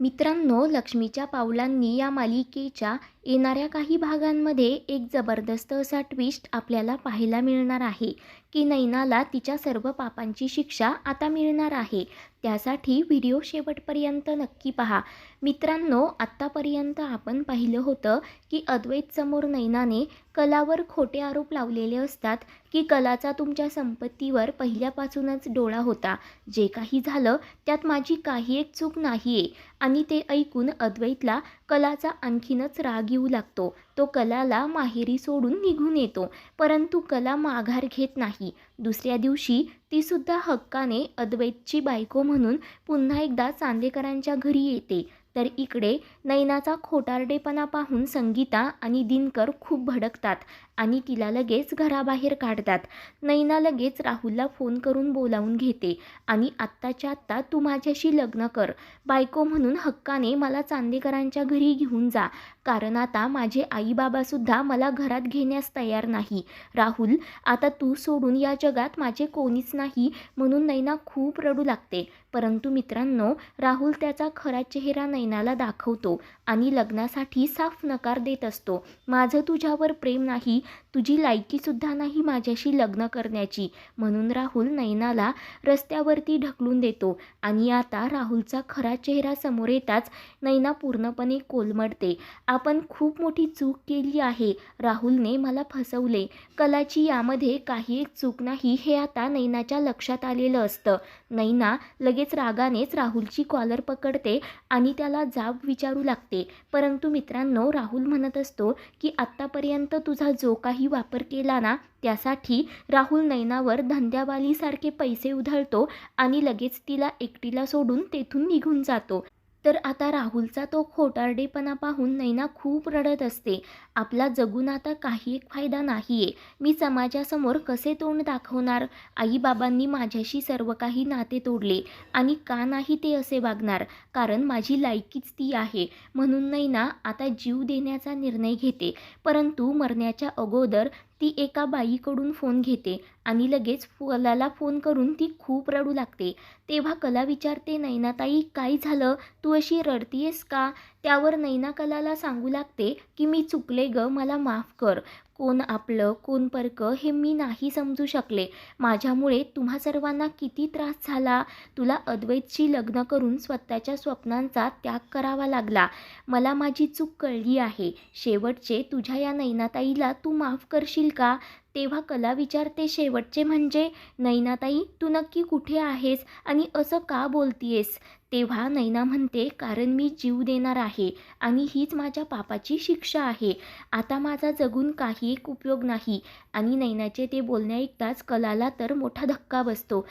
मित्रांनो लक्ष्मीच्या पावलांनी या मालिकेच्या येणाऱ्या काही भागांमध्ये एक जबरदस्त असा ट्विस्ट आपल्याला पाहायला मिळणार आहे की नैनाला तिच्या सर्व पापांची शिक्षा आता मिळणार आहे. त्यासाठी व्हिडिओ शेवटपर्यंत नक्की पहा. मित्रांनो आत्तापर्यंत आपण पाहिलं होतं की अद्वैत समोर नैनाने कलावर खोटे आरोप लावलेले असतात की कलाचा तुमच्या संपत्तीवर पहिल्यापासूनच डोळा होता. जे काही झालं त्यात माझी काही एक चूक नाही आहे आणि ते ऐकून अद्वैतला कलाचा आणखीनच राग येऊ लागतो. तो कलाला माहेरी सोडून निघून येतो. परंतु कला माघार घेत नाही. दुसऱ्या दिवशी तीसुद्धा हक्काने अद्वैतची बायको म्हणून पुन्हा एकदा चांदेकरांच्या घरी येते. तर इकडे नैनाचा खोटारडेपणा पाहून संगीता आणि दिनकर खूप भडकतात आणि तिला लगेच घराबाहेर काढतात. नैना लगेच राहुलला फोन करून बोलावून घेते आणि आत्ताच्या आत्ता तू माझ्याशी लग्न कर. बायको म्हणून हक्काने मला चांदेकरांच्या घरी घेऊन जा. कारण आता माझे आईबाबासुद्धा मला घरात घेण्यास तयार नाही. राहुल आता तू सोडून या जगात माझे कोणीच नाही म्हणून नैना खूप रडू लागते. परंतु मित्रांनो राहुल त्याचा खरा चेहरा नैनाला दाखवतो आणि लग्नासाठी साफ नकार देत असतो. माझं तुझ्यावर प्रेम नाही तुझी लायकीसुद्धा नाही माझ्याशी लग्न करण्याची. म्हणून राहुल नैनाला रस्त्यावरती ढकलून देतो आणि आता राहुलचा खरा चेहरा समोर येताच नैना पूर्णपणे कोलमडते. आपण खूप मोठी चूक केली आहे राहुलने मला फसवले. कलाची यामध्ये काही एक चूक नाही हे आता नैनाच्या लक्षात आलेलं असतं. नैना लगेच रागानेच राहुलची कॉलर पकडते आणि त्याला जाब विचारू लागते. परंतु मित्रांनो राहुल म्हणत असतो की आत्तापर्यंत तुझा जो काही वापर केला ना त्यासाठी राहुल नैनावर धंद्यावालीसारखे पैसे उधळतो आणि लगेच तिला एकटीला सोडून तेथून निघून जातो. तर आता राहुलचा तो खोटारडेपणा पाहून नैना खूप रडत असते. आपला जगून आता काही एक फायदा नाही आहे मी समाजासमोर कसे तोंड दाखवणार? आईबाबांनी माझ्याशी सर्व काही नाते तोडले आणि का नाही ते असे वागणार? कारण माझी लायकीच ती आहे. म्हणून नैना आता जीव देण्याचा निर्णय घेते. परंतु मरण्याच्या अगोदर ती एका बाईकडून फोन घेते आणि लगेच कलाला फोन करून ती खूप रडू लागते. तेव्हा कला विचारते नैनाताई काय झालं? तू अशी रडतीयेस का? त्यावर नैना कलाला सांगू लागते की मी चुकले ग मला माफ कर. कोण आपलं कोण परकं हे मी नाही समजू शकले. माझ्यामुळे तुम्हा सर्वांना किती त्रास झाला? तुला अद्वैतशी लग्न करून स्वतःच्या स्वप्नांचा त्याग करावा लागला. मला माझी चूक कळली आहे. शेवटचे तुझ्या या नैनाताईला तू माफ करशील का? तेव्हा कला विचारते शेवटचे म्हणजे नैनाताई तू नक्की कुठे आहेस आणि असं का बोलतीयेस? तेव्हा नैना म्हणते कारण मी जीव देणार आहे आणि हीच माझ्या पापाची शिक्षा आहे. आता माझा जगून काही एक उपयोग नाही. आणि नैनाचे ते बोलणे ऐकताच कलाला तर मोठा धक्का बसतो.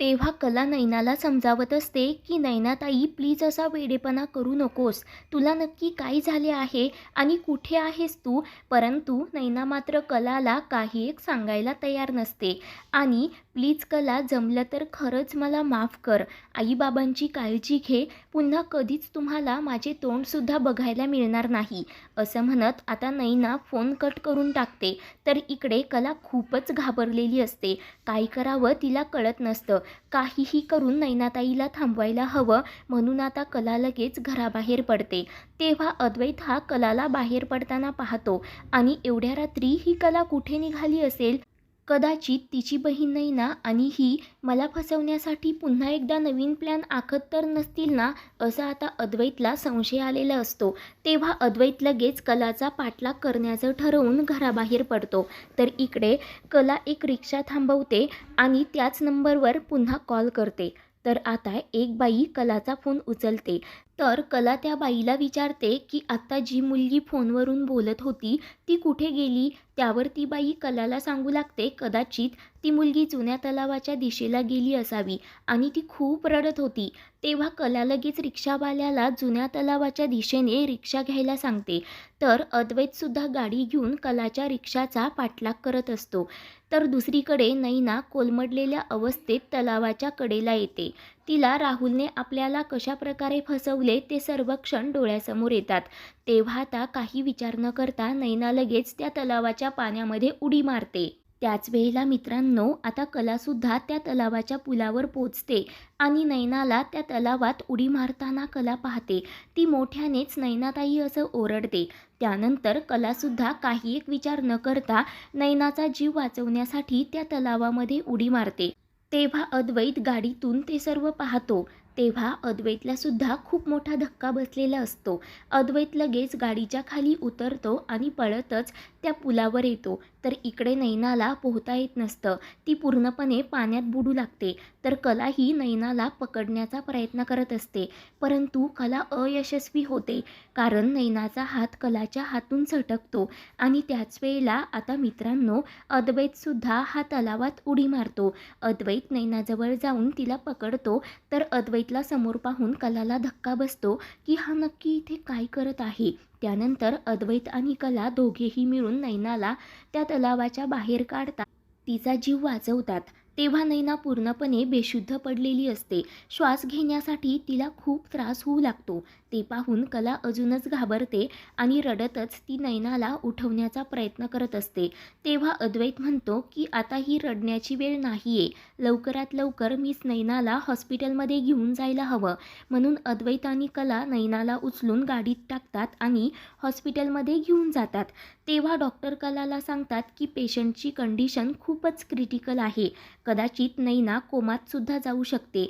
तेव्हा कला नैनाला समजावत असते की नैनाताई प्लीज असा वेडेपणा करू नकोस. तुला नक्की काय झाले आहे आणि कुठे आहेस तू? परंतु नैना मात्र कलाला काही एक सांगायला तयार नसते. आणि प्लीज कला जमलं तर खरंच मला माफ कर. आईबाबांची काळजी घे. पुन्हा कधीच तुम्हाला माझे तोंडसुद्धा बघायला मिळणार नाही. असं म्हणत आता नैना फोन कट करून टाकते. तर इकडे कला खूपच घाबरलेली असते. काय करावं तिला कळत नसतं. काहीही करून नैनाताईला थांबवायला हवं म्हणून आता कला लगेच घराबाहेर पडते. तेव्हा अद्वैत हा कलाला बाहेर पडताना पाहतो. आणि एवढ्या रात्री ही कला कुठे निघाली असेल? कदाचित तिची बहीण नैना आणि ही मला फसवण्यासाठी पुन्हा एकदा नवीन प्लॅन आखत तर नसतील ना? असं आता अद्वैतला संशय आलेला असतो. तेव्हा अद्वैत लगेच कलाचा पाठलाग करण्याचं ठरवून घराबाहेर पडतो. तर इकडे कला एक रिक्षा थांबवते आणि त्याच नंबरवर पुन्हा कॉल करते. तर आता एक बाई कलाचा फोन उचलते. तर कला त्या बाईला विचारते की आत्ता जी मुलगी फोनवरून बोलत होती ती कुठे गेली? त्यावर ती बाई कलाला सांगू लागते. कदाचित ती मुलगी जुन्या तलावाच्या दिशेला गेली असावी आणि ती खूप रडत होती. तेव्हा कला लगेच रिक्षावाल्याला जुन्या तलावाच्या दिशेने रिक्षा घ्यायला सांगते. तर अद्वैतसुद्धा गाडी घेऊन कलाच्या रिक्षाचा पाठलाग करत असतो. तर दुसरीकडे नैना कोलमडलेल्या अवस्थेत तलावाच्या कडेला येते. तिला राहुलने आपल्याला कशा प्रकारे फसवले ते सर्व क्षण डोळ्यासमोर येतात. तेव्हा आता काही विचार न करता नैना लगेच त्या तलावाच्या पाण्यामध्ये उडी मारते. त्याच वेळेला मित्रांनो आता कलासुद्धा त्या तलावाच्या पुलावर पोचते आणि नैनाला त्या तलावात उडी मारताना कला पाहते. ती मोठ्यानेच नैनाताई असं ओरडते. त्यानंतर कलासुद्धा काही एक विचार न करता नैनाचा जीव वाचवण्यासाठी त्या तलावामध्ये उडी मारते. तेव्हा अद्वैत गाडीतून ते सर्व पाहतो. तेव्हा अद्वैतला सुद्धा खूप मोठा धक्का बसलेला असतो. अद्वैत लगेच गाडीच्या खाली उतरतो आणि पळतच त्या पुलावर येतो. तर इकडे नैनाला पोहता येत नसतं. ती पूर्णपणे पाण्यात बुडू लागते. तर कला ही नैनाला पकडण्याचा प्रयत्न करत असते. परंतु कला अयशस्वी होते. कारण नैनाचा हात कलाच्या हातून सटकतो आणि त्याच वेळेला आता मित्रांनो अद्वैतसुद्धा हा तलावात उडी मारतो. अद्वैत नैनाजवळ जाऊन तिला पकडतो. तर अद्वैत अद्वैतला समोर पाहून कलाला धक्का बसतो की हा नक्की इथे काय करत आहे. त्यानंतर अद्वैत आणि कला दोघेही मिळून नैनाला त्या तलावाच्या बाहेर काढतात. तिचा जीव वाचवतात. तेव्हा नैना पूर्णपणे बेशुद्ध पडलेली असते. श्वास घेण्यासाठी तिला खूप त्रास होऊ लागतो. ते पाहून कला अजूनच घाबरते आणि रडतच ती नैनाला उठवण्याचा प्रयत्न करत असते. तेव्हा अद्वैत म्हणतो की आता ही रडण्याची वेळ नाही आहे लवकरात लवकर मीच नैनाला हॉस्पिटलमध्ये घेऊन जायला हवं. म्हणून अद्वैत आणि कला नैनाला उचलून गाडीत टाकतात आणि हॉस्पिटलमध्ये घेऊन जातात. तेव्हा डॉक्टर कलाला सांगतात की पेशंटची कंडिशन खूपच क्रिटिकल आहे. कदाचित नैना कोमातसुद्धा जाऊ शकते.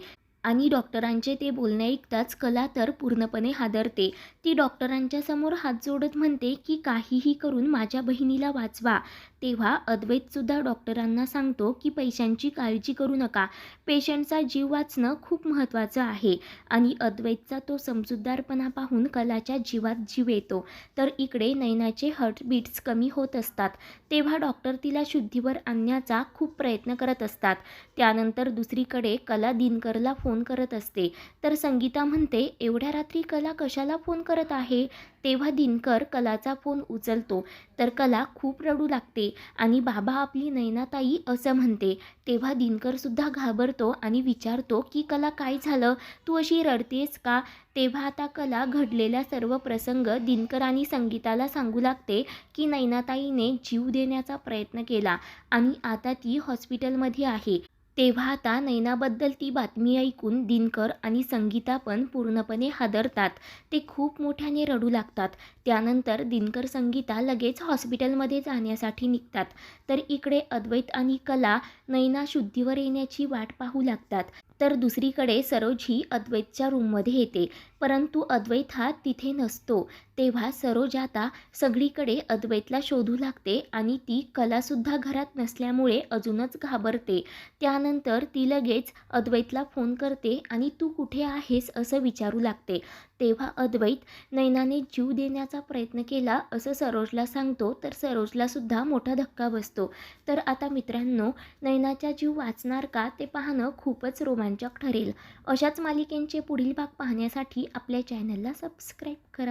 आणि डॉक्टरांचे ते बोलणे ऐकताच कला तर पूर्णपणे हादरते. ती डॉक्टरांच्या समोर हात जोडत म्हणते की काहीही करून माझ्या बहिणीला वाचवा. तेव्हा अद्वैतसुद्धा डॉक्टरांना सांगतो की पैशांची काळजी करू नका. पेशंटचा जीव वाचणं खूप महत्त्वाचं आहे. आणि अद्वैतचा तो समजूतदारपणा पाहून कलाच्या जीवात जीव येतो. तर इकडे नैनाचे हर्टबीट्स कमी होत असतात. तेव्हा डॉक्टर तिला शुद्धीवर आणण्याचा खूप प्रयत्न करत असतात. त्यानंतर दुसरीकडे कला दिनकरला फोन फोन करत असते. तर संगीता म्हणते एवढ्या रात्री कला कशाला फोन करत आहे? तेव्हा दिनकर कलाचा फोन उचलतो. तर कला खूप रडू लागते आणि बाबा आपली नैनाताई असं म्हणते. तेव्हा दिनकरसुद्धा घाबरतो आणि विचारतो की कला काय झालं? तू अशी रडतेस का? तेव्हा आता कला घडलेला सर्व प्रसंग दिनकर आणि संगीताला सांगू लागते की नैनाताईने जीव देण्याचा प्रयत्न केला आणि आता ती हॉस्पिटलमध्ये आहे. तेव्हा आता नैनाबद्दल ती बातमी ऐकून दिनकर आणि संगीता पण पूर्णपणे हादरतात. ते खूप मोठ्याने रडू लागतात. त्यानंतर दिनकर संगीता लगेच हॉस्पिटलमध्ये जाण्यासाठी निघतात. तर इकडे अद्वैत आणि कला नैना शुद्धीवर येण्याची वाट पाहू लागतात. तर दुसरीकडे सरोज ही अद्वैतच्या रूममध्ये येते. परंतु अद्वैत हा तिथे नसतो. तेव्हा सरोज आता सगळीकडे अद्वैतला शोधू लागते आणि ती कलासुद्धा घरात नसल्यामुळे अजूनच घाबरते. त्यानंतर ती लगेच अद्वैतला फोन करते आणि तू कुठे आहेस असं विचारू लागते. तेव्हा अद्वैत नैनाने जीव देण्याचा प्रयत्न केला असं सरोजला सांगतो तर सरोजलासुद्धा मोठा धक्का बसतो. तर आता मित्रांनो नैनाचा जीव वाचणार का ते पाहणं खूपच रोमांचक ठरेल. अशाच मालिकेंचे पुढील भाग पाहण्यासाठी आपल्या चॅनलला सबस्क्राईब करा.